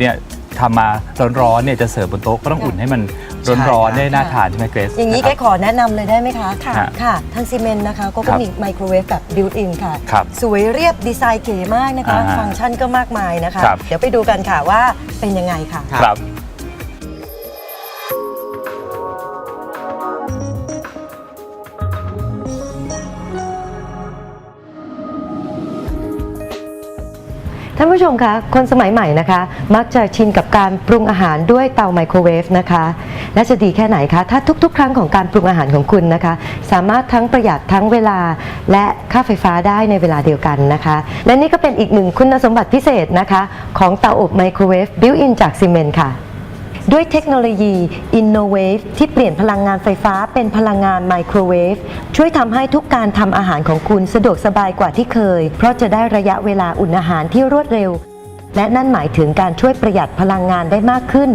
เนี่ยทำมาร้อนๆเนี่ยจะเสิร์ฟบนโต๊ะก็ต้องอุ่นให้มันร้อนๆใช่ครับได้น่าทานใช่ไหมเกรซอย่างนี้ะแกครับขอแนะนำเลยได้ไหมคะค่ะ ค่ะ ทางซีเมนต์นะคะก็ครัก็บมีไมโครเวฟแบบบิวต์อินค่ะ ครับสวยเรียบดีไซน์เก๋มากนะคะ อ่าฟังก์ชันก็มากมายนะคะ ครับ เดี๋ยวไปดูกันค่ะว่าเป็นยังไงค่ะ ครับ ท่านผู้ชมคะคนสมัยใหม่นะคะ มักจะชินกับการปรุงอาหารด้วยเตาไมโครเวฟนะคะ และจะดีแค่ไหนคะ ถ้าทุกๆ ครั้งของการปรุงอาหารของคุณนะคะ สามารถทั้งประหยัดทั้งเวลาและค่าไฟฟ้าได้ในเวลาเดียวกันนะคะ และนี่ก็เป็นอีกหนึ่งคุณสมบัติพิเศษนะคะ ของเตาอบไมโครเวฟบิวอินจากซีเมนต์ค่ะ ด้วยเทคโนโลยี InnoWave ที่เปลี่ยนพลังงานไฟฟ้าเป็นพลังงานไมโครเวฟช่วยทำให้ทุกการทำอาหารของคุณสะดวกสบายกว่าที่เคย เพราะจะได้ระยะเวลาอุ่นอาหารที่รวดเร็ว และนั่นหมายถึงการช่วยประหยัดพลังงานได้มากขึ้น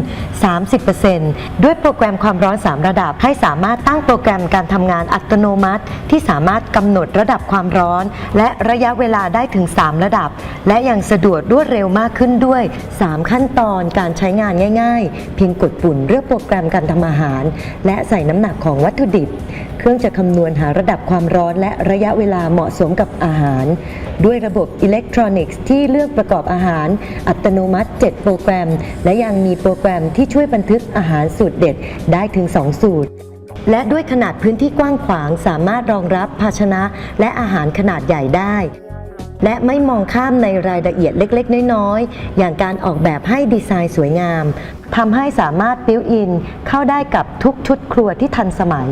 30%ด้วยโปรแกรมความร้อน 3 ระดับ ให้สามารถตั้งโปรแกรมการทำงานอัตโนมัติ ที่สามารถกำหนดระดับความร้อน และระยะเวลาได้ถึง 3 ระดับ และยังสะดวกรวดเร็วมากขึ้นด้วย 3 ขั้นตอนการใช้งานง่าย ๆ เพียงกดปุ่นเลือกโปรแกรมการทำอาหาร และใส่น้ำหนักของวัตถุดิบ เครื่องจะคำนวณหาระดับความร้อนและระยะเวลาเหมาะสมกับอาหาร ด้วยระบบอิเล็กทรอนิกส์ที่เลือกประกอบอาหารอัตโนมัติ 7 โปรแกรม และยังมีโปรแกรมที่ช่วยบันทึกอาหารสูตรเด็ดได้ถึง 2 สูตรและด้วยขนาดพื้นที่กว้างขวางสามารถรองรับภาชนะและอาหารขนาดใหญ่ได้ และไม่มองข้ามในรายละเอียดเล็กๆ น้อยๆ อย่างการออกแบบให้ดีไซน์สวยงามทำให้สามารถบิวอินเข้าได้กับทุกชุดครัวที่ทันสมัย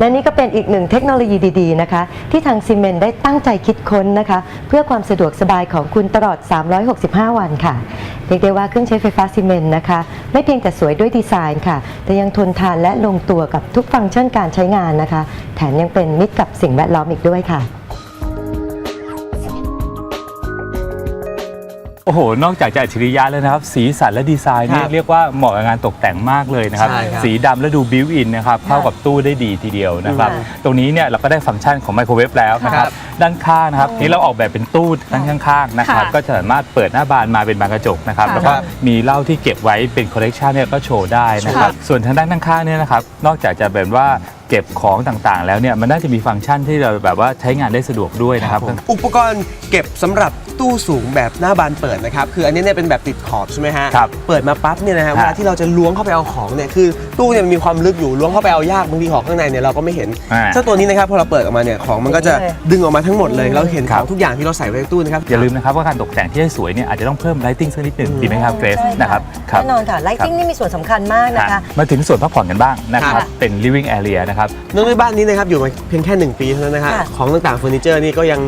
และนี่ก็เป็นอีกหนึ่งเทคโนโลยีดีๆนะคะ ที่ทางซีเมนต์ได้ตั้งใจคิดค้นนะคะ เพื่อความสะดวกสบายของคุณตลอด 365 วันค่ะเรียกได้ว่าเครื่องใช้ไฟฟ้าซีเมนต์นะคะ ไม่เพียงแต่สวยด้วยดีไซน์ค่ะ แต่ยังทนทานและลงตัวกับทุกฟังก์ชันการใช้งานนะคะ แถมยังเป็นมิตรกับสิ่งแวดล้อมอีกด้วยค่ะ อ้โห นอกจากจะอัจฉริยะแล้วนะครับ สีสันและดีไซน์เนี่ยครับเรียกว่าเหมาะกับงานตกแต่งมากเลยนะครับ ใช่ครับสีดำและดูบิวอินนะครับเข้ากับตู้ได้ดีทีเดียวนะครับค่ะตรงนี้เนี่ยเราก็ได้ฟังก์ชันของไมโครเวฟแล้วนะครับ ครับด้านข้างนะครับนี่เราออกแบบเป็นตู้ด้านข้างๆนะครับ ค่ะก็จะสามารถเปิดหน้าบานมาเป็นบานกระจกนะครับ ค่ะแล้วก็มีเหล้าที่เก็บไว้เป็นคอลเลกชันเนี่ยก็โชว์ได้นะครับ ส่วนทางด้านข้างๆเนี่ยนะครับ นอกจากจะเป็นว่า เก็บของต่างๆ แล้วเนี่ยมันน่าจะมีฟังก์ชันที่เราแบบว่าใช้งานได้สะดวกด้วยนะครับผมอุปกรณ์เก็บสำหรับตู้สูงแบบหน้าบานเปิดนะครับคืออันนี้เนี่ยเป็นแบบติดขอบใช่ไหมฮะครับเปิดมาปั๊บเนี่ยนะฮะฮะเวลาที่เราจะล้วงเข้าไปเอาของเนี่ยคือตู้เนี่ยมันมีความลึกอยู่ล้วงเข้าไปเอายากบางทีของข้างในเนี่ยเราก็ไม่เห็นอ่าเจ้าตัวนี้นะครับพอเราเปิดออกมาเนี่ยของมันก็จะเลยดึงออกมาทั้งหมดเลยเราเห็นคขรัอบงทุกอย่างที่เราใส่ไว้ในตู้นะครับอย่าลืมนะครับว่าการตกแต่งที่ให้สวยเนี่ยอาจจะต้องเพิ่มไลทิ n งสักนิดหนึ่งดีไหมครับเกรซใช่นะครับแน่นอนค่ะไลติ้งนี่มีส่วนสำคัญมากนะคะฮะมาถึงส่วนพักผ่อนกันบ้างนะครับค่ะเป็น living area นะครับเนื่องด้วยบ้านนี้นะครับอยู่มาเพียงแค่หนึ่งปีเท่านั้นนะฮะค่ะของต่างๆเฟอร์นิเจอร์นี่ก็ยัง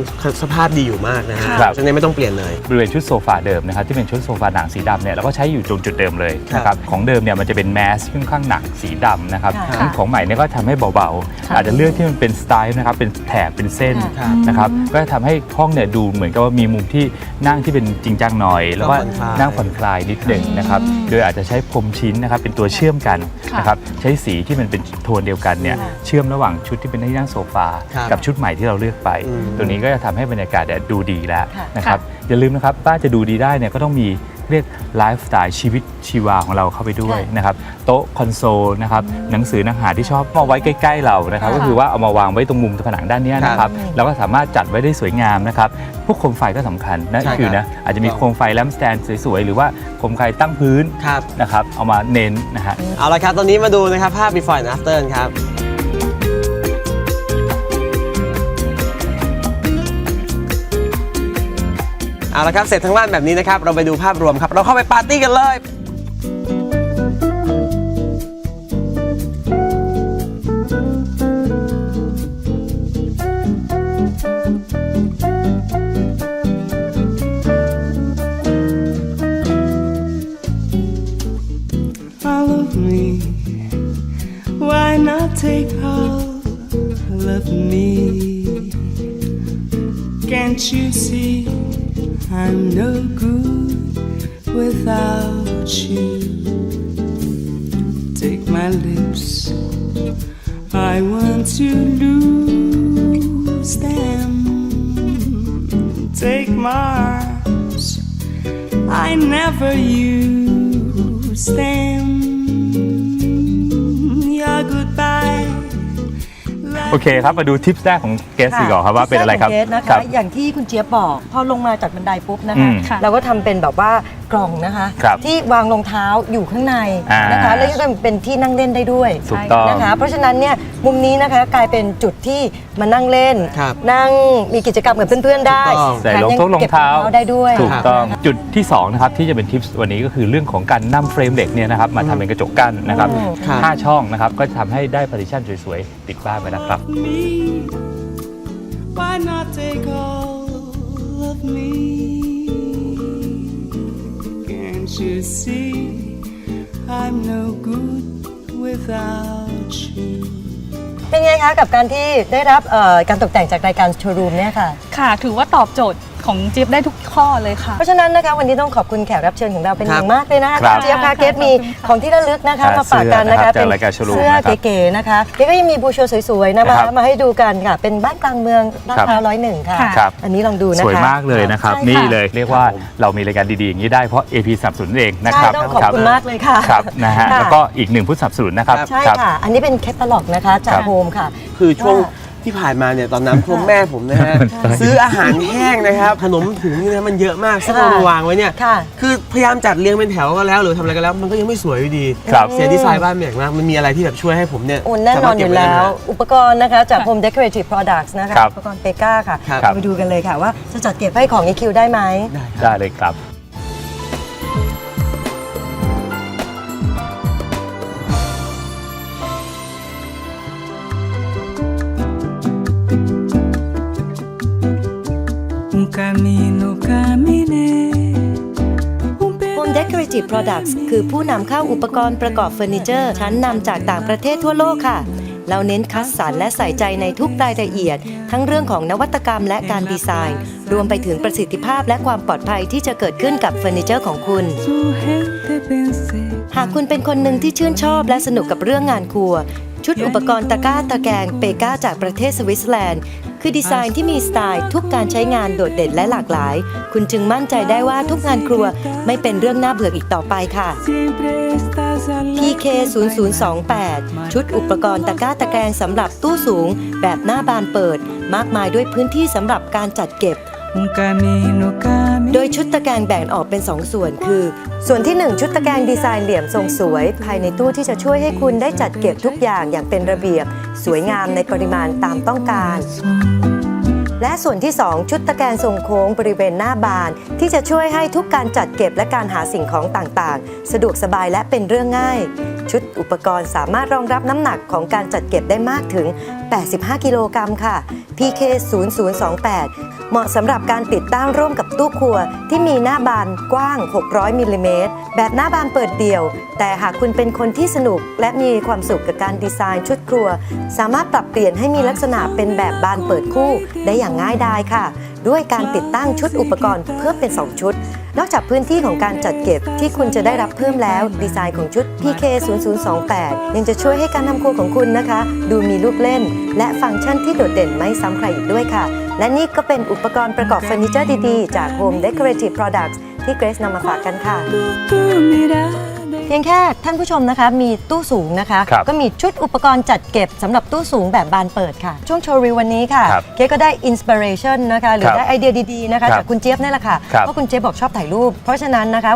สภาพดีอยู่มากนะฮะครับฉะนั้นไม่ต้องเปลี่ยนเลย บริเวณชุดโซฟาเดิมนะครับที่เป็นชุดโซฟาหนังสีดำเนี่ยเราก็ใช้อยู่ตรงจุดเดิมเลยครับนะครับของเดิมเนี่ยมันจะเป็นแมสค่อนข้างหนักสีดำนะครับค่ะงั้นของใหม่เนี่ยก็ทำให้เบาๆ อาจจะเลือกที่มันเป็นสไตล์นะครับเป็นแถบเป็นเส้นค่ะนะครับก็จะทำให้ห้องเนี่ยดูเหมือนกับว่ามีมุมที่นั่งที่เป็นจริงจังหน่อย แล้วก็ผ่อนคลาย นั่งผ่อนคลายนิดหนึ่งนะครับโดยอาจจะใช้พรมชิ้นนะครับเป็นตัวเชื่อมกันค่ะ นะครับใช้สีที่มันเป็นโทนเดียวกันเนี่ยค่ะเชื่อมระหว่างชุดที่เป็นที่นั่งโซฟา ครับกับชุดใหม่ที่เราเลือกไป อืม ตัวนี้ก็จะทำให้บรรยากาศเนี่ยดูดีแล้วค่ะ นะครับอย่าลืมนะครับบ้านจะดูดีได้เนี่ยก็ต้องมีเรียกไลฟ์สไตล์ชีวิตชีวาของเราเข้าไปด้วยค่ะนะครับโต๊ะคอนโซลนะครับหนังสือหนังหาที่ชอบมาไว้ใกล้ ๆ เรานะครับค่ะ ก็คือว่าเอามาวางไว้ตรงมุมผนังด้านเนี้ยนะครับแล้วก็สามารถจัดไว้ได้สวยงามนะครับพวกโคมไฟก็สำคัญนะใช่ครับ คือนะอาจจะมีโคมไฟแลมสแตนสวยๆหรือว่าโคมไฟตั้งพื้นครับ นะครับเอามาเน้นนะฮะ เอาละครับ ตอนนี้มาดูนะครับ ภาพ before and after ครับ เอาละครับ เสร็จทั้งบ้านแบบนี้นะครับ เราไปดูภาพรวมครับ เราเข้าไปปาร์ตี้กันเลย Can't you see I'm no good without you? Take my lips. I want to lose them. Take my arms. I never use them. โอเคครับมาดูทิปแรกของเกสดีกว่าครับว่าเป็นอะไรครับเกสนะครัคะบ อย่างที่คุณเจี๊ยบบอก พอลงมาจากบันไดปุ๊บนะอืคะมค่ะ เราก็ทำเป็นแบบว่า กล่องนะคะ ครับที่วางรองเท้าอยู่ข้างในอ่านนะคะแล้วก็เป็นที่นั่งเล่นได้ด้วย ถูกต้อง นะคะเพราะฉะนั้นเนี่ยมุมนี้นะคะกลายเป็นจุดที่มานั่งเล่น ครับนั่งมีกิจกรรมกับเพื่อนๆได้ถูกต้อง ใส่แถมรองยัเท้ารองก็บเท้าได้ด้วย ถูกต้องนะคะจุดที่2นะครับที่จะเป็นทิปวันนี้ก็คือเรื่องของการนำเฟรมเหล็กเนี่ยนะครับมาทำเป็นกระจกกั้นนะครับอืม ครับ ห้าช่องนะครับก็จะทำให้ได้พาร์ติชันสวยๆ ติดบ้านไปนะครับ me. Why not take all of me? Can't you see I'm no good without you? เป็นไงคะกับการที่ได้รับเอ่อการตกแต่งจากรายการโชว์รูมเนี่ยค่ะ ค่ะ ถือว่าตอบโจทย์ ของจิ๊บได้ทุกข้อเลยค่ะ เพราะฉะนั้นนะคะวันนี้ต้องขอบคุณแขกรับเชิญของเราเป็นอครับย่างมากเลยนะคะครับณเจี๊ยบค่ะค่ะเกดมีของที่ระลึกนะคะอ่ามาฝากกันนะคะเสื้อนะครับจากรายการโชว์รูมเสื้อนะครับเก๋ๆนะคะเกดก็ยังมีบูโชสวยๆนะครัมาบมาให้ดูกันค่ะ เป็นบ้านกลางเมืองลาดพร้าวร้อยหนึ่งค่ะ ค่ะครับ อันนี้ลองดูนะคะสวยมากเลยนะครับ ใช่นี่ค่ะเลยเรียกว่าเรามีรายการดีๆอย่างนี้ได้เพราะ AP สนับสนุนเองนะคใช่รับต้องขอบคุณมากเลยค่ะครับนะฮะค่แล้วก็อีกหนึ่งผู้สนับสนุนนะครับใช่ครับ ค่ะ อันนี้เป็นแคตตาล็อกนะคะจาครักบโฮมค่ะ คือช่วงว่า ที่ผ่านมาเนี่ยตอนน้ำท่วมแม่ผมนะฮะซื้ออาหารแห้งนะครับขนมถุงนี่นะมันเยอะมากซึ่งค่ะเอามาวางไว้เนี่ยค่ะ คือพยายามจัดเรียงเป็นแถวก็แล้ว หรือทำอะไรก็แล้ว มันก็ยังไม่สวยอยู่ดีครับ เสียดีไซน์บ้านอย่างมากมันมีอะไรที่แบบช่วยให้ผมเนี่ยโอ้แน่นอนอยู่สามารถเก็บไได้แล้วไหมอุปกรณ์นะคะจาก Home Decorative Products นะคะครับอุปกรณ์เปกาค่ะครับครับ ไปดูกันเลยค่ะว่าจะจัดเก็บให้ของ EQ ได้ไหม ได้เลยครับ camino caminé. Home Decorative Products คือผู้นำเข้าอุปกรณ์ประกอบเฟอร์นิเจอร์ ชั้นนำจากต่างประเทศทั่วโลกค่ะ เราเน้นคัดสรรและใส่ใจในทุกรายละเอียด ทั้งเรื่องของนวัตกรรมและการดีไซน์ รวมไปถึงประสิทธิภาพและความปลอดภัยที่จะเกิดขึ้นกับเฟอร์นิเจอร์ของคุณ su gente pensé. หากคุณเป็นคนหนึ่งที่ชื่นชอบและสนุกกับเรื่องงานครัว ชุดอุปกรณ์ตะกร้าตะแกรงเปก้าจากประเทศสวิตเซอร์แลนด์ คือดีไซน์ที่มีสไตล์ทุกการใช้งานโดดเด่นและหลากหลาย คุณจึงมั่นใจได้ว่าทุกงานครัวไม่เป็นเรื่องน่าเบื่ออีกต่อไปค่ะ T.K.0028 ชุดอุปกรณ์ตะกร้าตะแกรงสำหรับตู้สูง แบบหน้าบานเปิด มากมายด้วยพื้นที่สำหรับการจัดเก็บ โดยชุดตะแกรงแบ่งออกเป็น 2 ส่วนคือ ส่วนที่ 1 ชุดตะแกรงดีไซน์เหลี่ยมทรงสวย ภายในตู้ที่จะช่วยให้คุณได้จัดเก็บทุกอย่างอย่างเป็นระเบียบ สวยงามในปริมาณตามต้องการ และส่วนที่ 2 ชุดตะแกรงทรงโค้งบริเวณหน้าบาน ที่จะช่วยให้ทุกการจัดเก็บและการหาสิ่งของต่างๆ สะดวกสบายและเป็นเรื่องง่าย ชุดอุปกรณ์สามารถรองรับน้ำหนักของการจัดเก็บได้มากถึง 85 กิโลกรัมค่ะ PK 0028 เหมาะสำหรับการติดตั้งร่วมกับตู้ครัว ที่มีหน้าบานกว้าง 600 มิลลิเมตร แบบหน้าบานเปิดเดี่ยว แต่หากคุณเป็นคนที่สนุกและมีความสุขกับการดีไซน์ชุดครัว สามารถปรับเปลี่ยนให้มีลักษณะเป็นแบบบานเปิดคู่ได้อย่างง่ายดายค่ะ ด้วยการติดตั้งชุดอุปกรณ์เพิ่มเป็น 2 ชุด นอกจากพื้นที่ของการจัดเก็บที่คุณจะได้รับเพิ่มแล้ว ดีไซน์ของชุด PK 0028ยังจะช่วยให้การทำครัวของคุณนะคะ ดูมีลูกเล่น และฟังก์ชันที่โดดเด่นไม่ซ้ำใครอีกด้วยค่ะ และนี่ก็เป็นอุปกรณ์ประกอบเฟอร์นิเจอร์ดีๆ จาก Home Decorative Products ที่เกรซนำมาฝากกันค่ะ เพียงแค่ท่านผู้ชมนะคะ มีตู้สูงนะคะ ครับก็มีชุดอุปกรณ์จัดเก็บสำหรับตู้สูงแบบบานเปิดค่ะ ช่วงโชว์รีววันนี้ค่ะ ครับเก๊ก็ได้อินสปิเรชันนะคะ หรืคอรับได้ไอเดียดี ๆ นะคะ ครับจากคุณเจี๊ยบนี่แหละค่ะ ครับ เพราะคุณเจี๊ยบบอกชอบถ่ายรูป เพราะฉะนั้นนะคะ